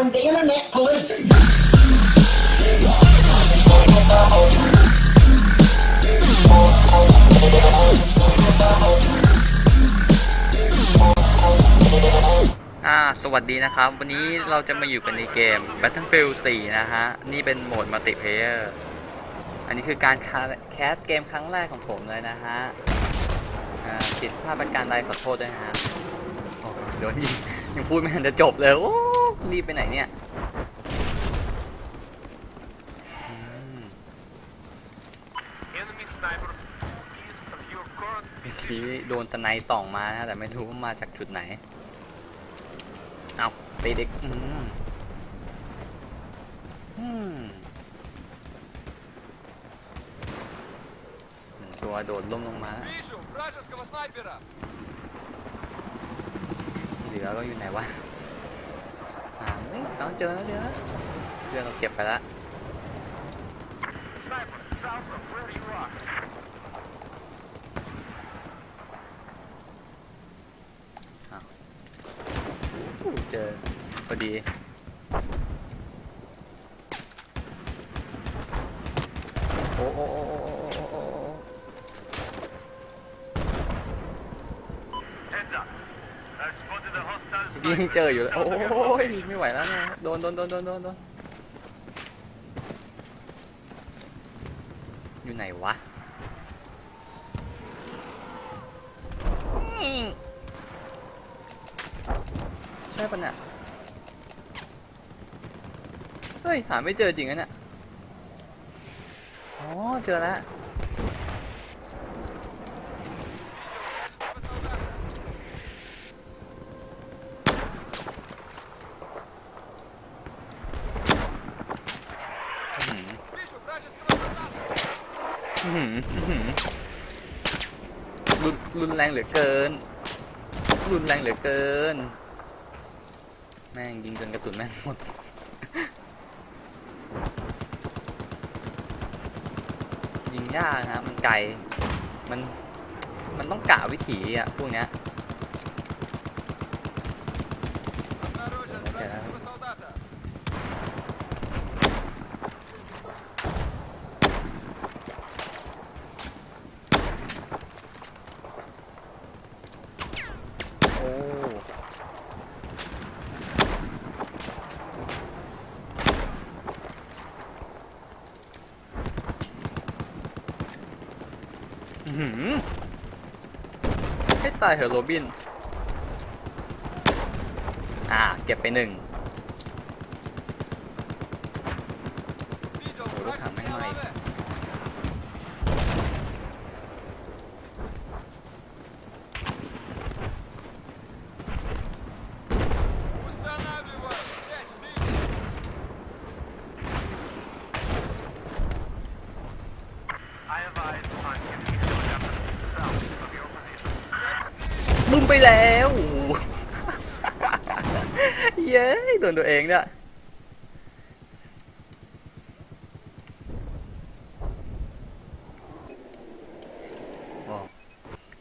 on the internet police. สวัสดีนะครับ วันนี้เราจะมาอยู่กันในเกม Battlefield 4 นะฮะ นี่เป็นโหมดมัลติเพลเยอร์ อันนี้คือการแคสเกมครั้งแรกของผมเลยนะฮะผิดพลาดประการใดขอโทษด้วยฮะโดนยิงยังพูดไม่ทันจะจบเลยโอ้ รีบไปไหนเนี่ยชี้โดนสไนส่องมานะแต่ไม่รู้ว่ามาจากจุดไหน เอาไปเด็กอืมอืมตัวโดดล่มลงมา เหลือเราอยู่ไหนวะ อ่าเฮ้ยต้องเจอแล้วเจอแล้วเรื่อเราเก็บไปละเจอพอดีโอ้โอ้โอ้โอ้ ยิงเจออยู่แล้วโอ้ยไม่ไหวแล้วนี่ยโดนโดนโดนโดนโดนโดนอยู่ไหนวะใช่ปะเนี่ยเฮ้ยหาไม่เจอจริงนะเนี่ยอ๋อเจอแล้ว รุนแรงเหลือเกิน รุนแรงเหลือเกิน แม่งยิงจนกระสุนแม่งหมดยิงยากนะมันไกล มัน มันต้องกะวิถีอะพวกเนี้ย หือให้ตายเหอะโรบิน อ่า เก็บไปหนึ่ง ไปแล้วเย้ยโดนตัวเองเนี่ยอก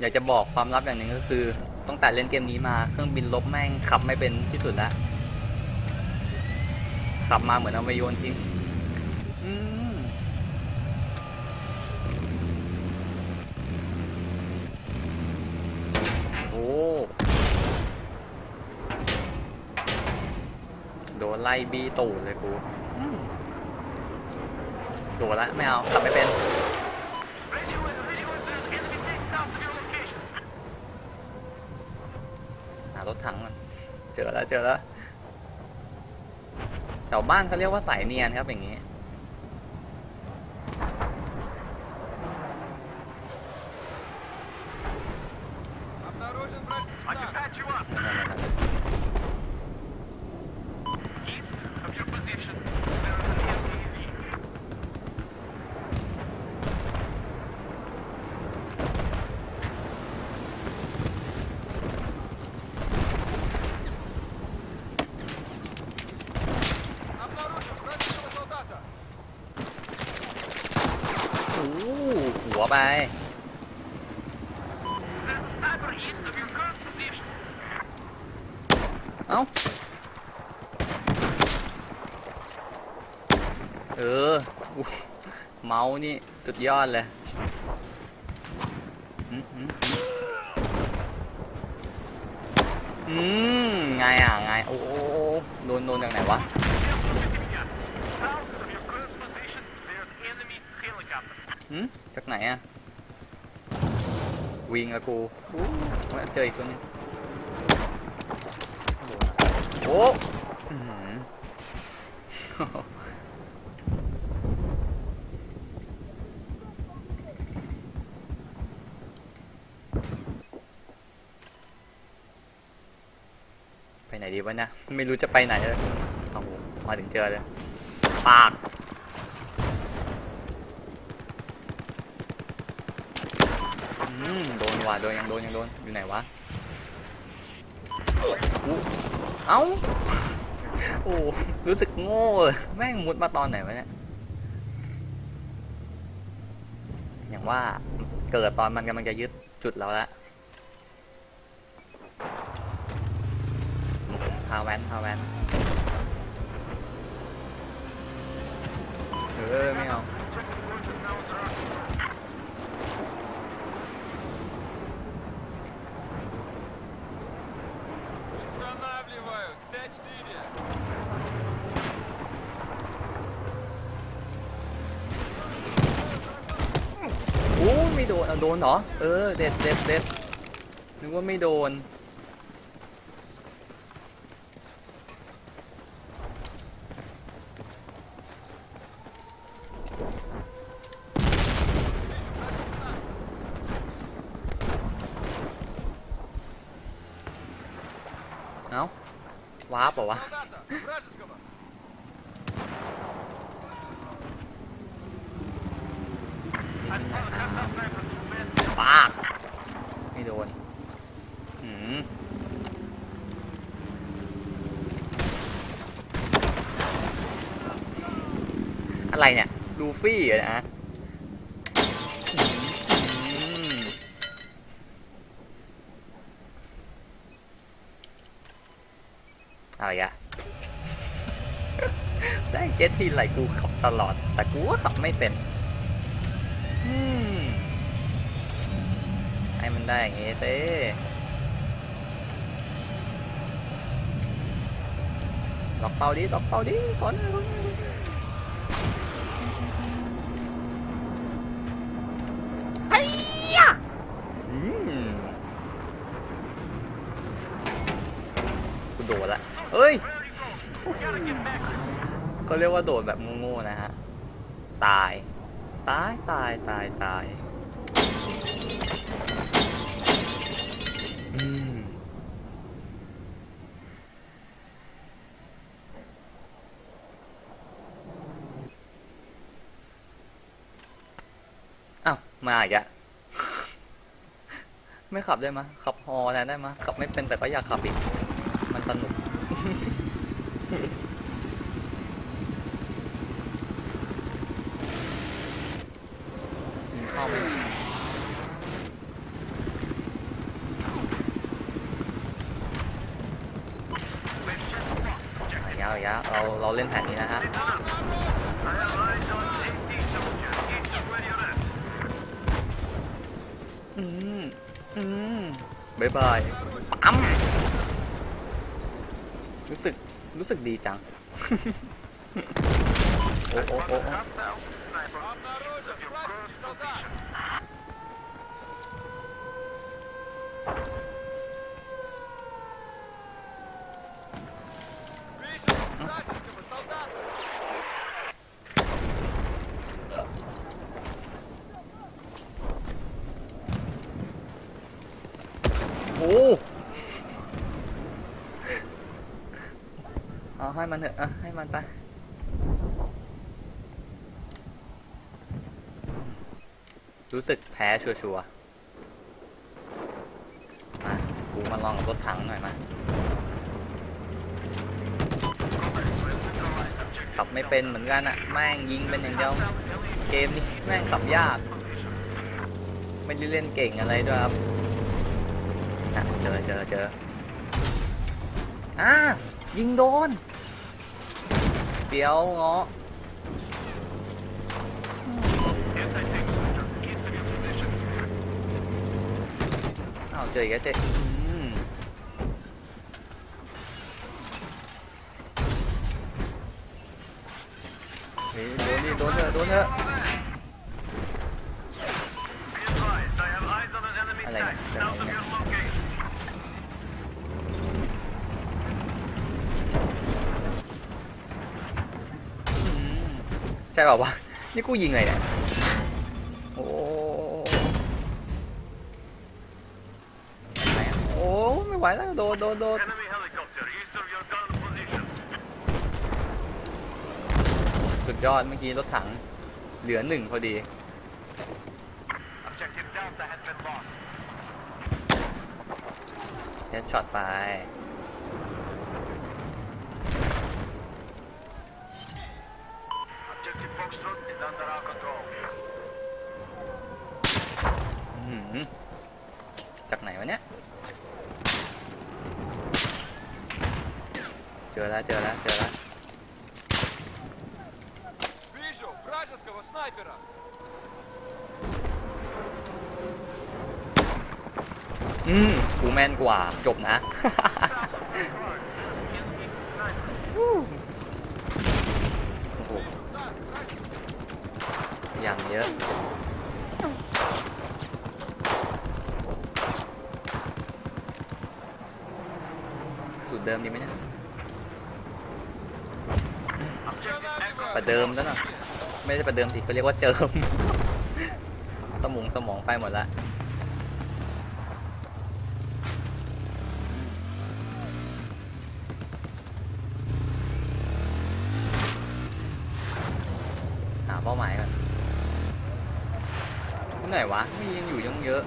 อยากจะบอกความลับอย่างหนึ่งก็คือตั้งแต่เล่นเกมนี้มาเครื่องบินลบแม่งขับไม่เป็นที่สุดแล้วขับมาเหมือนเอาไปโยนทิ้งอืม โอ้โดนไล่บีตูดเลยกูอืมโดนละไม่เอาขับไม่เป็น Radio and radio says enemy takes south of your location. หารถถังมันเจอแล้วเจอแล้วแถวบ้านเขาเรียกว่าสายเนียนครับอย่างนี้ ไปเอ้าเออเมาส์นี่สุดยอดเลยอืมไงอะไงโอ้โดนโดนจากไหนวะ helicopter. หืมจากไหนอะวิ่งอะกูอู้เจออีกตัวนึงโอ้อื้อหือไปไหนดีวะเนี่ยไม่รู้จะไปไหนเลยเอามาถึงเจอเลย ปาก อืมโดน ว่ะโดนยังโดนยังโดนอยู่ไหนวะอู้เอ้าโอ้รู้สึกโง่เลยแม่งมุดมาตอนไหนวะเนี่ยอย่างว่าเกิดตอนมันกำลังจะยึดจุดเราละพาแวนพาแวนเออไม่เอา โอ้ไม่โดนเอาโดนเหรอ เออ เด็ดเด็ดเด็ดนึกว่าไม่โดน เอ้า ว้าเปล่าวะปาดไม่โดนหืมอะไรเนี่ย ลูฟี่เหรอนะ อะไรอะได้เจ็ตที่ไหลกูขับตลอด แต่กูก็ขับไม่เป็นให้มันได้อย่างงี้สิล็อกเป้าดิล็อกเป้าดิขอหน่อยขอหน่อยขอหน่อยไอ้ยะอืมกูโดดละ เฮ้ย ก็เรียกว่าโดดแบบโง่ๆนะฮะ ตาย ตาย ตาย ตาย ตาย อืมอ้าว มาอีกอะไม่ขับได้มะขับฮอแทนได้มะขับไม่เป็นแต่ก็อยากขับอีก มันสนุก ยิงเข้าไปหน่อยเอาอีกแล้วเอาวเราเราเล่นแผนนี้นะฮะอืมอืมบ๊ายบาย รู้สึกรู้สึกดีจัง โอ้โอ้โอ้ ให้มันเถอะอะให้มันไปรู้สึกแพ้ชัวร์ๆมากูมาลองรถถังหน่อยมา ขับไม่เป็นเหมือนกันอะแม่งยิงเป็นอย่างเดียว เกมนี้แม่งขับยาก ไม่ได้เล่นเก่งอะไรด้วยครับเจอเจอเจออ่ายิงโดน béo ngó nào chơi cái chơi ừ. đốn đi đốn nữa đốn nữa. ใช่เปล่าวะนี่กูยิงเลยเนี่ยโอ้ไหนอะโอ้ไม่ไหวแล้วโดนโดนโดน Enemy helicopter east of your gun position. สุดยอดเมื่อกี้รถถังเหลือหนึ่งพอดี Objective Delta has been lost. เฮดช็อตไป อื้อหือจากไหนวะเนี่ย เจอแล้วเจอแล้วเจอแล้ว Вижу вражеского снайпера. อืมกูแม่นกว่า จบนะ อย่างเยอะสูตรเดิมดีไหมเนี่ยประเดิมแล้วนะไม่ใช่ประเดิมสิเขาเรียกว่าเจิม สมองสมองไปหมดละ ไหนวะ มียังอยู่ยังเยอะ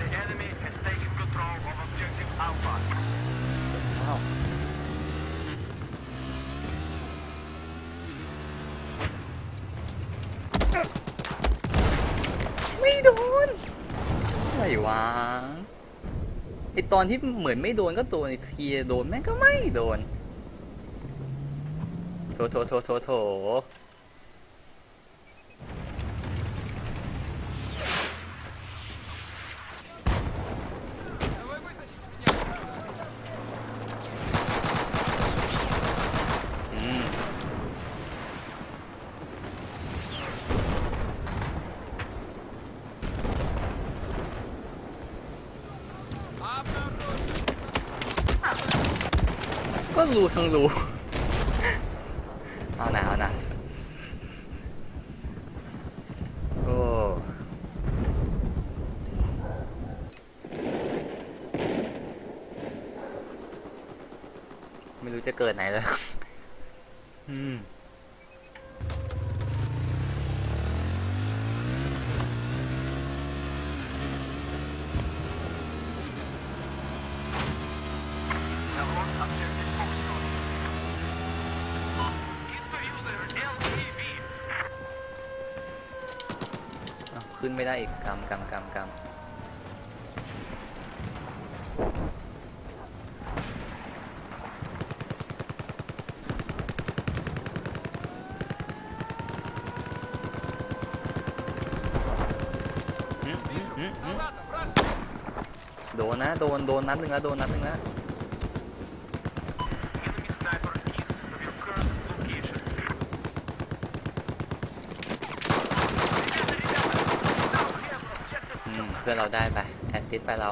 The enemy has taken control of Objective Alpha. ว้าวไม่โดนอะไรวะไอ ตอนที่เหมือนไม่โดนก็โดนไอทีโดนแม่งก็ไม่โดน โถโถโถโถโถ รู้ทั้งรู้เอาหนาเอาหนาโอ้ไม่รู้จะเกิดไหนเลยอืม ขึ้นไม่ได้อีกกำกำกำกำโดนนะ โดน โดนนัดหนึ่งแล้วโดนนัดหนึ่งแล้ว เพื่อนเราได้ไปแอสซิสต์ไปเรา